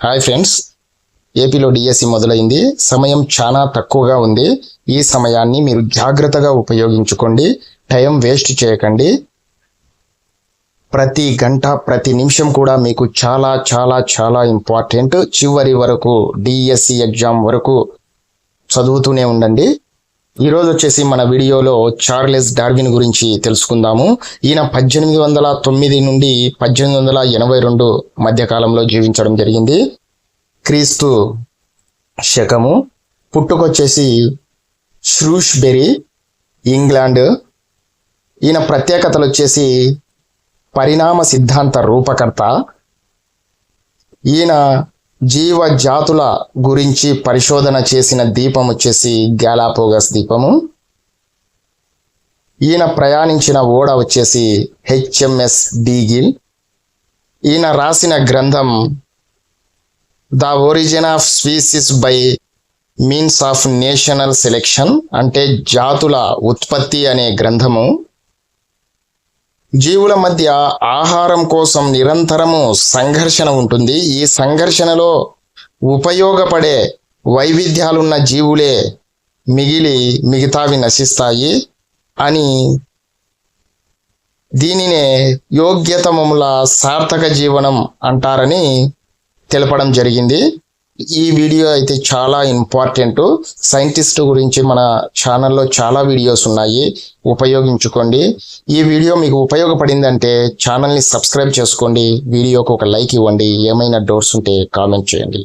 Hi friends ఏపీలో DSC మొదలైంది. సమయం చాలా తక్కువగా ఉంది. ఈ సమయాన్ని మీరు జాగ్రత్తగా ఉపయోగించుకోండి. టైం వేస్ట్ చేయకండి. ప్రతి గంట ప్రతి నిమిషం కూడా మీకు చాలా చాలా చాలా ఇంపార్టెంట్ చివరి వరకు డిఎస్సి ఎగ్జామ్ వరకు చదువుతూనే ఉండండి. ఈరోజు వచ్చేసి మన వీడియోలో చార్లెస్ డార్విన్ గురించి తెలుసుకుందాము. ఈయన పద్దెనిమిది వందల తొమ్మిది నుండి పద్దెనిమిది వందల ఎనభై రెండు మధ్యకాలంలో జీవించడం జరిగింది. క్రీస్తు శకము పుట్టుకొచ్చేసి ష్రూష్బెరీ ఇంగ్లాండ్. ఈయన ప్రత్యేకతలు వచ్చేసి పరిణామ సిద్ధాంత రూపకర్త. ఈయన జీవ జాతుల గురించి పరిశోధన చేసిన దీపం వచ్చేసి గ్యాలాపోగస్ దీపము. ఈయన ప్రయాణించిన ఓడ వచ్చేసి హెచ్ఎంఎస్ డీగిల్. ఈయన రాసిన గ్రంథం the origin of species by means of national selection అంటే జాతుల ఉత్పత్తి అనే గ్రంథము. జీవుల మధ్య ఆహారం కోసం నిరంతరము సంఘర్షణ ఉంటుంది. ఈ సంఘర్షణలో ఉపయోగపడే వైవిధ్యాలున్న జీవులే మిగిలి మిగతావి నశిస్తాయి అని దీనినే యోగ్యతమముల సార్థక జీవనం అంటారని తెలపడం జరిగింది. ఈ వీడియో అయితే చాలా ఇంపార్టెంట్. సైంటిస్ట్ గురించి మన ఛానల్లో చాలా వీడియోస్ ఉన్నాయి. ఉపయోగించుకోండి. ఈ వీడియో మీకు ఉపయోగపడిందంటే ఛానల్ని సబ్స్క్రైబ్ చేసుకోండి. వీడియోకి ఒక లైక్ ఇవ్వండి. ఏమైనా డౌట్స్ ఉంటే కామెంట్ చేయండి.